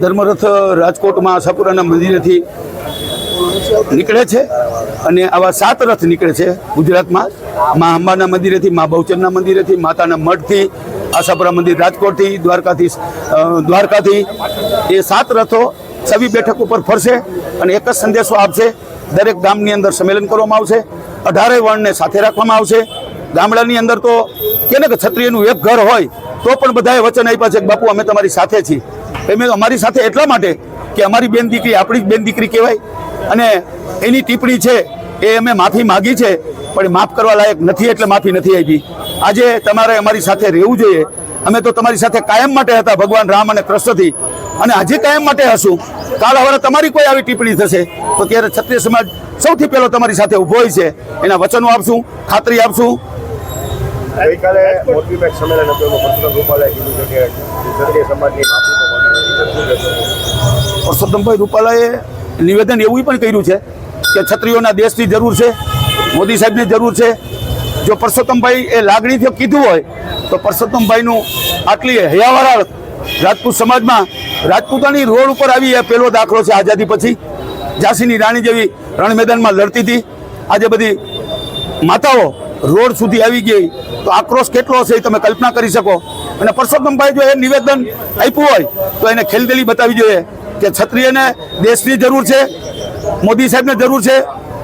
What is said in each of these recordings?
ધર્મરથ રાજકોટમાં આશાપુરાના મંદિરેથી નીકળે છે અને આવા સાત રથ નીકળે છે ગુજરાતમાં. મા અંબાના મંદિરેથી, મા બહુચરના મંદિરેથી, માતાના મઠથી આશાપુરા મંદિર રાજકોટથી, દ્વારકાથી દ્વારકાથી. એ સાત રથો છવી બેઠક ઉપર ફરશે અને એક જ સંદેશો આપશે. દરેક ગામની અંદર સંમેલન કરવામાં આવશે. અઢારે વર્ણને સાથે રાખવામાં આવશે. ગામડાની અંદર તો કે ને કે ક્ષત્રિયનું એક ઘર હોય, તો પણ બધાએ વચન આપ્યા છે કે બાપુ, અમે તમારી સાથે છીએ. એમ અમારી સાથે એટલા માટે કે અમારી બેન દીકરી આપણી જ બેન દીકરી કહેવાય. અને એની ટિપ્પણી છે, એ અમે માફી માગી છે, પણ માફ કરવા લાયક નથી એટલે માફી નથી આપી. આજે તમારે અમારી સાથે રહેવું જોઈએ. અમે તો તમારી સાથે કાયમ માટે હતા, ભગવાન રામ અને કૃષ્ણથી. અને હજી કાયમ માટે હશું. કાલ હવે તમારી કોઈ આવી ટિપ્પણી થશે, તો ત્યારે ક્ષત્રિય સમાજ સૌથી પહેલો તમારી સાથે ઊભો હોય છે. એના વચનો આપશું, ખાતરી આપશું. ગઈકાલે મોરબી પેક સંમેલન હતું, એમાં પરસોત્તમ રૂપાલાએ કીધું છે કે ક્ષત્રિય સમાજની માફી પરસોત્તમભાઈ રૂપાલાએ નિવેદન એવું પણ કર્યું છે કે છત્રીઓના દેશની જરૂર છે, મોદી સાહેબની જરૂર છે. જો પરસોત્તમભાઈ એ લાગણીથી કીધું હોય, તો પરસોત્તમભાઈનું આટલી હયાવરાળ રાજપૂત સમાજમાં રાજપૂતાની રોડ ઉપર આવી એ પહેલો દાખલો છે આઝાદી પછી. ઝાંસીની રાણી જેવી રણ મેદાનમાં લડતી હતી. આજે બધી માતાઓ રોડ સુધી આવી ગઈ, તો આક્રોશ કેટલો હશે એ તમે કલ્પના કરી શકો. અને પરસોત્તમભાઈ જો એ નિવેદન આપ્યું હોય, તો એને ખેલદિલી બતાવી જોઈએ કે ક્ષત્રિયને દેશની જરૂર છે, મોદી સાહેબને જરૂર છે.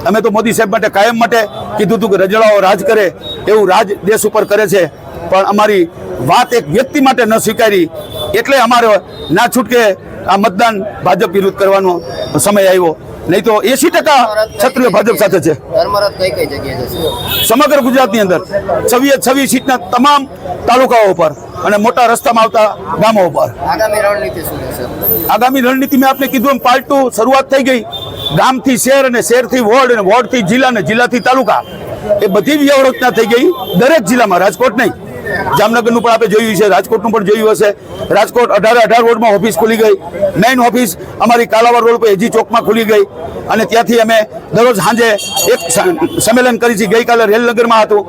અમે તો મોદી સાહેબ માટે કાયમ માટે કીધું હતું કે રજડાઓ રાજ કરે, એવું રાજ દેશ ઉપર કરે છે. પણ અમારી વાત એક વ્યક્તિ માટે ન સ્વીકારી, એટલે અમારે ના છૂટકે આ મતદાન ભાજપ વિરુદ્ધ કરવાનો સમય આવ્યો. નહીં તો એસી ટકા ક્ષત્રિય ભાજપ સાથે છે? સમગ્ર ગુજરાતની અંદર છવ્વીસ છવ્વીસ સીટના તમામ તાલુકાઓ ઉપર અને મોટા રસ્તામાં આવતા ગામો ઉપર. આગામી રણનીતિ મેં આપને કીધું એમ પાર્ટ ટુ શરૂઆત થઈ ગઈ. ગામથી શહેર અને શહેરથી વોર્ડ અને વોર્ડથી જિલ્લા અને જિલ્લાથી તાલુકા. એ બધી વ્યવસ્થા થઈ ગઈ. દરેક જિલ્લામાં રાજકોટ નહીં. જામનગરનું પણ આપણે જોયું છે, રાજકોટનું પણ જોયું હશે. રાજકોટ અઢારે અઢાર વોર્ડમાં ઓફિસ ખુલી ગઈ. મેઇન ઓફિસ અમારી કાલાવાર રોડ પર એજી ચોકમાં ખુલી ગઈ. અને ત્યાંથી અમે દરરોજ સાંજે એક સંમેલન કરી છે, ગઈકાલે રેલનગરમાં હતું.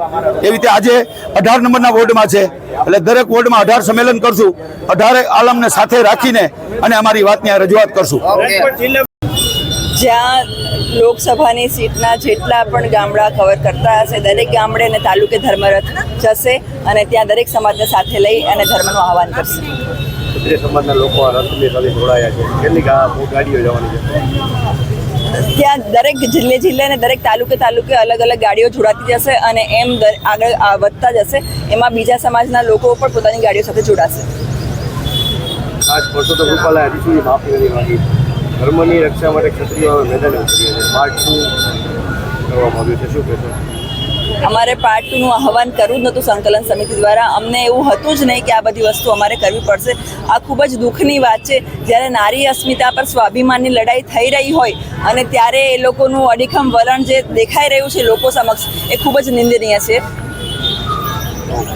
એવી રીતે આજે અઢાર નંબરના વોર્ડમાં છે. એટલે દરેક વોર્ડમાં અઢાર સંમેલન કરશું. અઢારે આલમને સાથે રાખીને અને અમારી વાતની આ રજૂઆત કરશું. જ્યાં લોકસભાની સીટના જેટલા પણ ગામડા કવર કરતા હશે દરેક ગામડે અને તાલુકે ધર્મરથ જશે અને ત્યાં દરેક સમાજને સાથે લઈ અને ધર્મનું આહવાન કરશે. ક્ષત્રિય સમાજના લોકો રથની સાથે જોડાયા છે કેટલી ગાડીઓ જવાની છે? ત્યાં દરેક જિલ્લે જિલ્લે અને દરેક તાલુકે તાલુકે અલગ અલગ ગાડીઓ જોડાતી જશે અને એમ આગળ વધતા જશે. એમાં બીજા સમાજના લોકો પણ પોતાની ગાડીઓ સાથે જોડાશે. ખાસ પરસોત્તમ રૂપાલાએ હજી સુધી માફી નથી માંગી. ધર્મની રક્ષા માટે ક્ષત્રિયો મેદાને ઉતર્યા છે. પાર્ટ ટુ કરવામાં આવ્યું છે. શું કહેશો? અમારે પાર્ટ ટુનું આહવાન કરવું જ નહોતું સંકલન સમિતિ દ્વારા. અમને એવું હતું જ નહીં કે આ બધી વસ્તુ અમારે કરવી પડશે. આ ખૂબ જ દુઃખની વાત છે. જ્યારે નારી અસ્મિતા પર સ્વાભિમાનની લડાઈ થઈ રહી હોય અને ત્યારે એ લોકોનું અડીખમ વલણ જે દેખાઈ રહ્યું છે લોકો સમક્ષ, એ ખૂબ જ નિંદનીય છે.